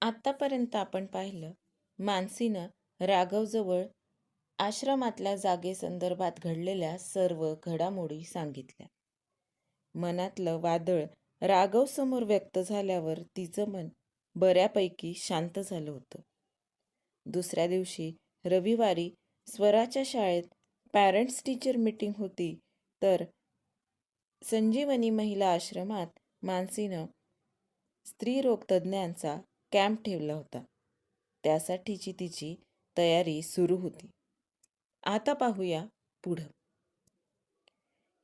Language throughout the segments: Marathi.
आत्तापर्यंत आपण पाहिलं मानसीनं राघवजवळ आश्रमातल्या जागेसंदर्भात घडलेल्या सर्व घडामोडी सांगितल्या. मनातलं वादळ राघवसमोर व्यक्त झाल्यावर तिचं मन बऱ्यापैकी शांत झालं होतं. दुसऱ्या दिवशी रविवारी स्वराच्या शाळेत पॅरेंट्स टीचर मीटिंग होती तर संजीवनी महिला आश्रमात मानसीनं स्त्रीरोग तज्ज्ञांचा कॅम्प ठेवला होता. त्यासाठीची तिची तयारी सुरू होती. आता पाहूया पुढं.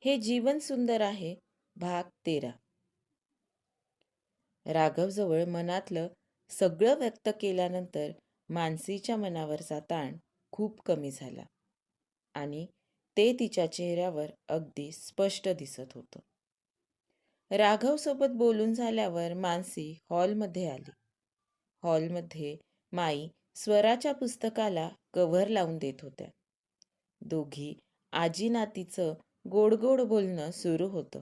हे जीवन सुंदर आहे भाग तेरा. राघवजवळ मनातलं सगळं व्यक्त केल्यानंतर मानसीच्या मनावरचा ताण खूप कमी झाला आणि ते तिच्या चेहऱ्यावर अगदी स्पष्ट दिसत होतं. राघवसोबत बोलून झाल्यावर मानसी हॉलमध्ये आली. हॉलमध्ये माई स्वराच्या पुस्तकाला कव्हर लावून देत होत्या. दोघी आजी नातीचं गोड गोड बोलणं सुरू होतं.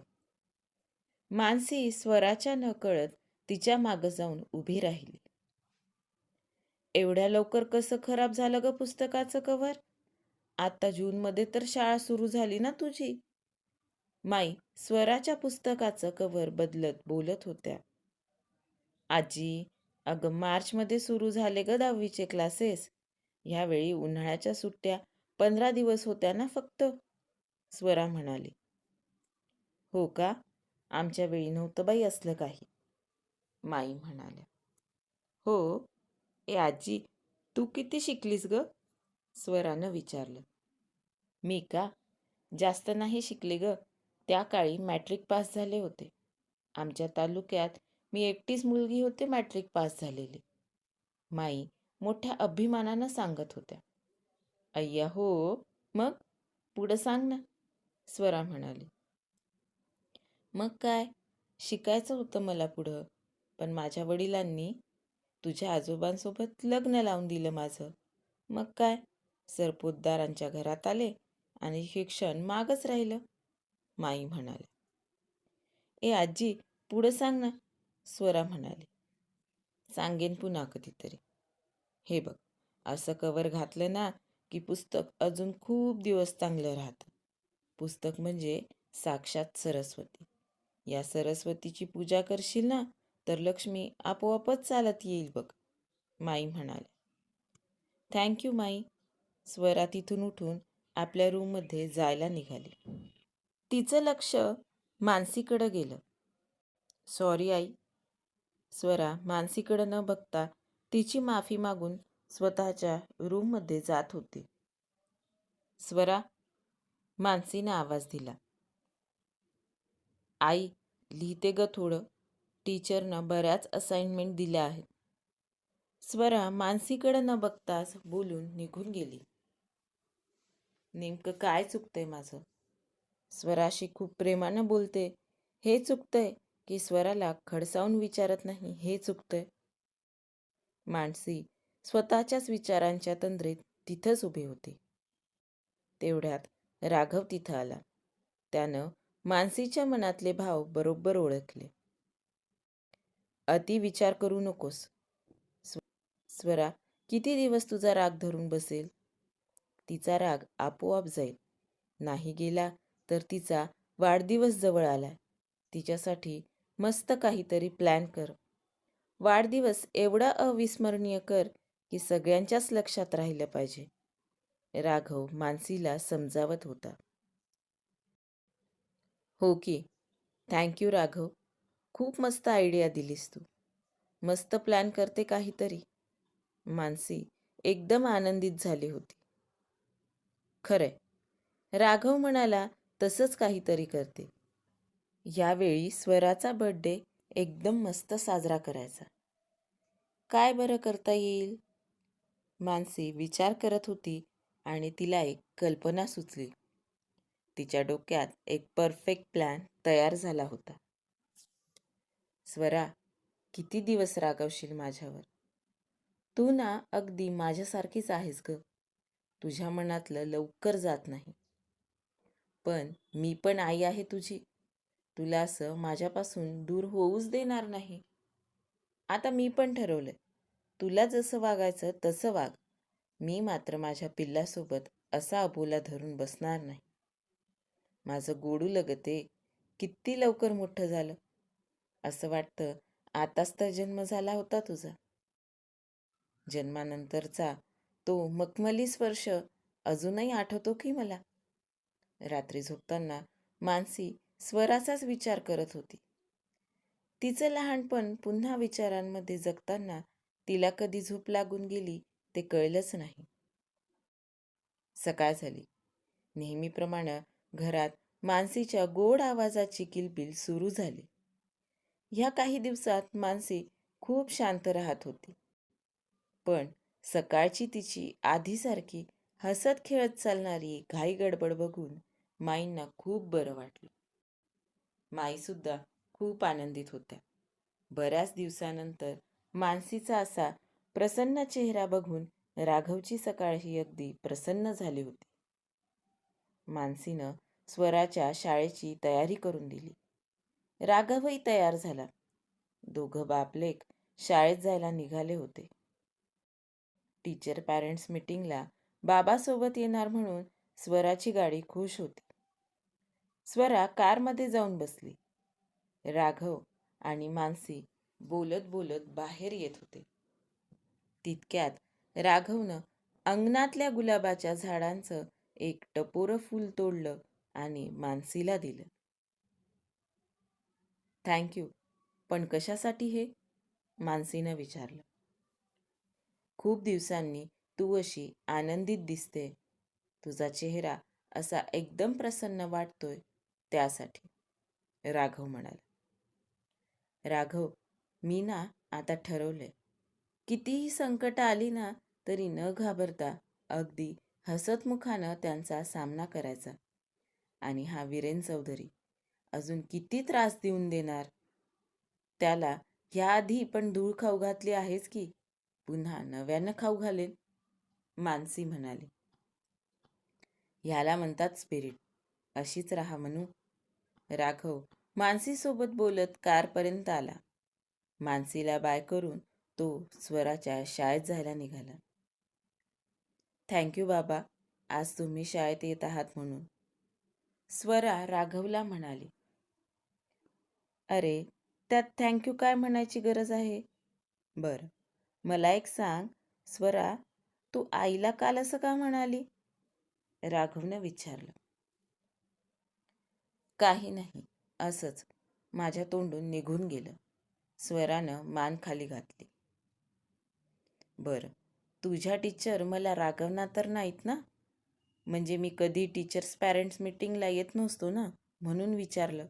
मानसी स्वराच्या नकळत तिच्या मागं जाऊन उभी राहिली. एवढ्या लवकर कसं खराब झालं ग पुस्तकाचं कव्हर? आता जूनमध्ये तर शाळा सुरू झाली ना तुझी? माई स्वराच्या पुस्तकाचं कव्हर बदलत बोलत होत्या. आजी अगं मार्चमध्ये सुरू झाले ग दहावीचे क्लासेस. ह्यावेळी उन्हाळ्याच्या सुट्ट्या पंधरा दिवस होत्या ना फक्त? स्वरा म्हणाली. हो का? आमच्या वेळी नव्हतं बाई असलं काही. माई म्हणाल्या. हो? ए आजी तू किती शिकलीस ग? स्वरानं विचारलं. मी का? जास्त नाही शिकले ग. त्या काळी मॅट्रिक पास झाले होते. आमच्या तालुक्यात मी एकटीच मुलगी होते मॅट्रिक पास झालेली. माई मोठ्या अभिमानानं सांगत होत्या. अय्या हो मग पुढं सांग ना स्वरा म्हणाली. मग काय? शिकायचं होतं मला पुढं पण माझ्या वडिलांनी तुझ्या आजोबांसोबत लग्न लावून दिलं माझं. मग काय? सरपोतदारांच्या घरात आले आणि शिक्षण मागच राहिलं माई म्हणाल्या. ए आजी पुढं सांग ना स्वरा म्हणाली. सांगेन पुन्हा कधीतरी. हे बघ असं कवर घातलं ना की पुस्तक अजून खूप दिवस चांगलं राहतं. पुस्तक म्हणजे साक्षात सरस्वती. या सरस्वतीची पूजा करशील ना तर लक्ष्मी आपोआपच चालत येईल बघ माई म्हणाल्या थँक्यू माई. स्वरा तिथून उठून आपल्या रूममध्ये जायला निघाली. तिचं लक्ष मानसीकडं गेलं. Sorry I. स्वरा मानसीकडं न बघता तिची माफी मागून स्वतःच्या रूममध्ये जात होती. स्वरा मानसीनं आवाज दिला. आई लिहिते ग थोडं. टीचरनं बऱ्याच असाइनमेंट दिल्या आहेत. स्वरा मानसीकडं न बघताच बोलून निघून गेली. नेमकं काय चुकतंय माझं? स्वराशी खूप प्रेमानं बोलते. हे चुकतंय. की स्वराला खडसावून विचारत नाही हे चुकतंय. मानसी स्वतःच्याच विचारांच्या तंद्रीत तिथंच उभी होती. तेवढ्यात राघव तिथं आला. त्यानं मानसीच्या मनातले भाव बरोबर ओळखले. अति विचार करू नकोस. स्वरा किती दिवस तुझा राग धरून बसेल? तिचा राग आपोआप जाईल. नाही गेला तर तिचा वाढदिवस जवळ आलाय. तिच्यासाठी मस्त काहीतरी प्लॅन कर. वाढदिवस एवढा अविस्मरणीय कर की सगळ्यांच्याच लक्षात राहिलं पाहिजे. राघव मानसीला समजावत होता. हो की. Thank you Raghav. खूप मस्त आयडिया दिलीस तू. मस्त प्लॅन करते काहीतरी. मानसी एकदम आनंदित झाली होती. खरंय. राघव म्हणाला तसंच काहीतरी करते. यावेळी स्वराचा बर्थडे एकदम मस्त साजरा करायचा. काय बरं करता येईल? मानसी विचार करत होती आणि तिला एक कल्पना सुचली. तिच्या डोक्यात एक परफेक्ट प्लॅन तयार झाला होता. स्वरा किती दिवस रागवशील माझ्यावर? तू ना अगदी माझ्यासारखीच आहेस ग. तुझ्या मनातलं लवकर जात नाही. पण मी पण आई आहे तुझी. तुला असं माझ्यापासून दूर होऊच देणार नाही. आता मी पण ठरवलंय तुला जसं वागायचं तसं वाग. मी मात्र माझ्या पिल्लासोबत असा अबोला धरून बसणार नाही. माझं गोडू लगते किती लवकर मोठं झालं. असं वाटतं आताच तर जन्म झाला होता तुझा. जन्मानंतरचा तो मखमली स्पर्श अजूनही आठवतो की मला? रात्री झोपताना मानसी स्वराचाच विचार करत होती. तिचं लहानपण पुन्हा विचारांमध्ये जगताना तिला कधी झोप लागून गेली ते कळलंच नाही. सकाळ झाली. नेहमीप्रमाणे घरात मानसीच्या गोड आवाजाची किलबिल सुरू झाली. ह्या काही दिवसात मानसी खूप शांत राहत होती. पण सकाळची तिची आधीसारखी हसत खेळत चालणारी घाई गडबड बघून माईंना खूप बरं वाटलं. माईसुद्धा खूप आनंदित होत्या. बऱ्याच दिवसानंतर मानसीचा असा प्रसन्न चेहरा बघून राघवची सकाळ ही अगदी प्रसन्न झाली होती. मानसीनं स्वराच्या शाळेची तयारी करून दिली. राघवही तयार झाला. दोघं बापलेक शाळेत जायला निघाले होते. टीचर पॅरेंट्स मीटिंगला बाबासोबत येणार म्हणून स्वराची गाडी खुश होती. स्वरा कारमध्ये जाऊन बसली. राघव आणि मानसी बोलत बोलत बाहेर येत होते. तितक्यात राघवनं अंगणातल्या गुलाबाच्या झाडांचं एक टपोरं फूल तोडलं आणि मानसीला दिलं. थँक्यू पण कशासाठी हे? मानसीनं विचारलं. खूप दिवसांनी तू अशी आनंदित दिसते. तुझा चेहरा असा एकदम प्रसन्न वाटतोय. त्यासाठी. राघव म्हणाला. राघव मी ना आता ठरवलंय. कितीही संकट आली ना तरी न घाबरता अगदी हसतमुखानं त्यांचा सामना करायचा. आणि हा वीरेन चौधरी अजून किती त्रास देऊन देणार? त्याला ह्याआधी पण धूळ खाऊ घातली आहेच की? पुन्हा नव्यानं खाऊ घालेन? मानसी म्हणाली. ह्याला म्हणतात स्पिरिट. अशीच राहा म्हणू. राघव मानसीसोबत बोलत कारपर्यंत आला. मानसीला बाय करून तो स्वराच्या शाळेत जायला निघाला. थँक्यू बाबा आज तुम्ही शाळेत येत आहात म्हणून. स्वरा राघवला म्हणाली. अरे त्यात थँक्यू काय म्हणायची गरज आहे? बरं मला एक सांग. स्वरा तू आईला काल असं का म्हणाली? राघवनं विचारलं. काही नाही. असंच माझ्या तोंडून निघून गेलं. स्वरानं मान खाली घातली. बरं तुझ्या टीचर मला रागवणार तर नाहीत ना? म्हणजे मी कधी टीचर्स पॅरेंट्स मीटिंगला येत नसतो ना? म्हणून विचारलं.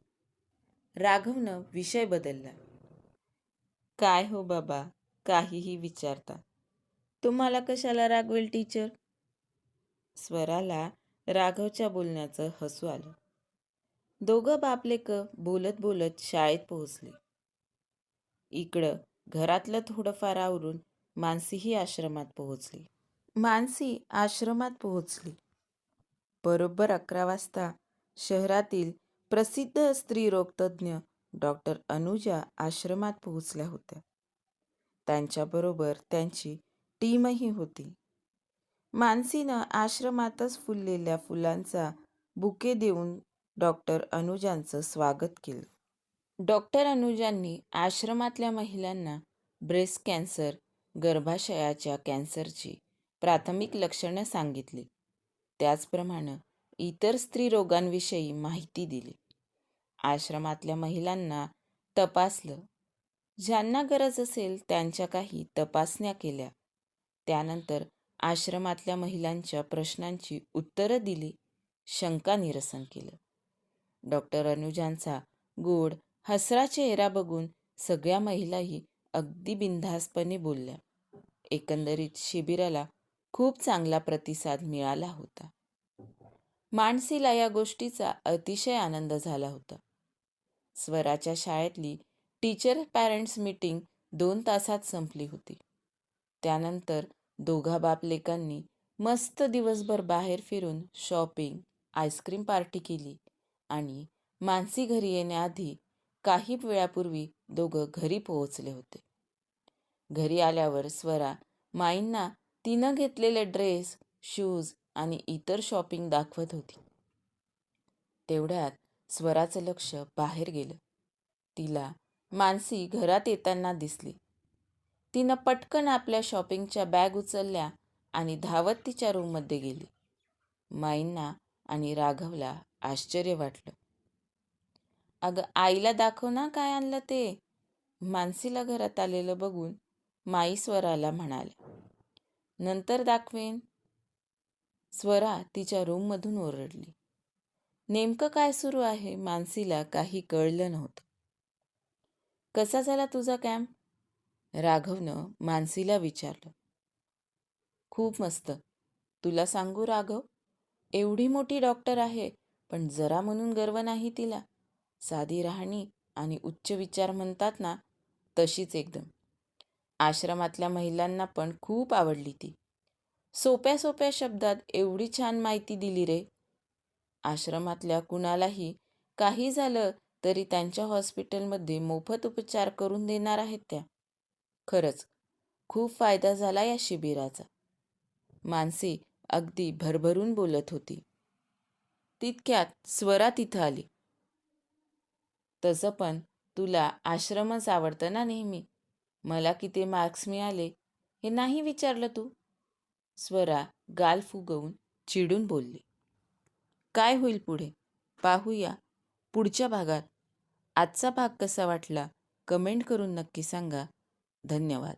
राघवनं विषय बदलला. काय हो बाबा काहीही विचारता. तुम्हाला कशाला रागवेल टीचर स्वराला राघवच्या बोलण्याचं हसू आलं. दोघं बापलेक बोलत बोलत शाळेत पोहोचले. इकडं घरातलं थोडंफार आवरून मानसीही आश्रमात पोहोचली. मानसी आश्रमात पोहोचली. बरोबर अकरा वाजता शहरातील प्रसिद्ध स्त्रीरोगतज्ञ डॉक्टर अनुजा आश्रमात पोहोचल्या होत्या. त्यांच्याबरोबर त्यांची टीमही होती. मानसीनं आश्रमातच फुललेल्या फुलांचा बुके देऊन डॉक्टर अनुजांचं स्वागत केलं. डॉक्टर अनुजांनी आश्रमातल्या महिलांना ब्रेस्ट कॅन्सर गर्भाशयाच्या कॅन्सरची प्राथमिक लक्षणं सांगितली. त्याचप्रमाणे इतर स्त्री रोगांविषयी माहिती दिली. आश्रमातल्या महिलांना तपासलं. ज्यांना गरज असेल त्यांच्या काही तपासण्या केल्या. त्यानंतर आश्रमातल्या महिलांच्या प्रश्नांची उत्तरं दिली. शंका निरसन केलं. डॉक्टर अनुजांचा गोड हसरा चेहरा बघून सगळ्या महिलाही अगदी बिनधास्तपणे बोलल्या. एकंदरीत शिबिराला खूप चांगला प्रतिसाद मिळाला होता. मानसीला या गोष्टीचा अतिशय आनंद झाला होता. स्वराच्या शाळेतली टीचर पॅरेंट्स मीटिंग दोन तासात संपली होती. त्यानंतर दोघा बापलेकांनी मस्त दिवसभर बाहेर फिरून शॉपिंग आईस्क्रीम पार्टी केली. आणि मानसी घरी येण्याआधी काही वेळापूर्वी दोघं घरी पोहोचले होते. घरी आल्यावर स्वरा माईंना तिनं घेतलेले ड्रेस शूज आणि इतर शॉपिंग दाखवत होती. तेवढ्यात स्वराचं लक्ष बाहेर गेलं. तिला मानसी घरात येताना दिसली. तिनं पटकन आपल्या शॉपिंगच्या बॅग उचलल्या आणि धावत तिच्या रूममध्ये गेली. माईंना आणि राघवला आश्चर्य वाटलं. अगं आईला दाखव ना काय आणलं ते. मानसीला घरात आलेलं बघून माई स्वराला म्हणाल्या नंतर दाखवेन. स्वरा तिच्या रूममधून ओरडली. नेमकं काय सुरू आहे? मानसीला काही कळलं नव्हतं. कसा झाला तुझा कॅम्प? राघवनं मानसीला विचारलं. खूप मस्त. तुला सांगू राघव? एवढी मोठी डॉक्टर आहे पण जरा म्हणून गर्व नाही तिला. साधी राहणी आणि उच्च विचार म्हणतात ना तशीच एकदम. आश्रमातल्या महिलांना पण खूप आवडली ती. सोप्या सोप्या शब्दात एवढी छान माहिती दिली रे. आश्रमातल्या कुणालाही काही झालं तरी त्यांच्या हॉस्पिटलमध्ये मोफत उपचार करून देणार आहेत त्या. खरंच खूप फायदा झाला या शिबिराचा. मानसी अगदी भरभरून बोलत होती. तितक्यात स्वरा तिथं आली. तसं पण तुला आश्रमच आवडतं ना नेहमी? मला किती मार्क्स मिळाले हे नाही विचारलं तू? स्वरा गाल फुगवून चिडून बोलली. काय होईल पुढे? पाहूया. पुढच्या भागात. आजचा भाग कसा वाटला? कमेंट करून नक्की सांगा. धन्यवाद.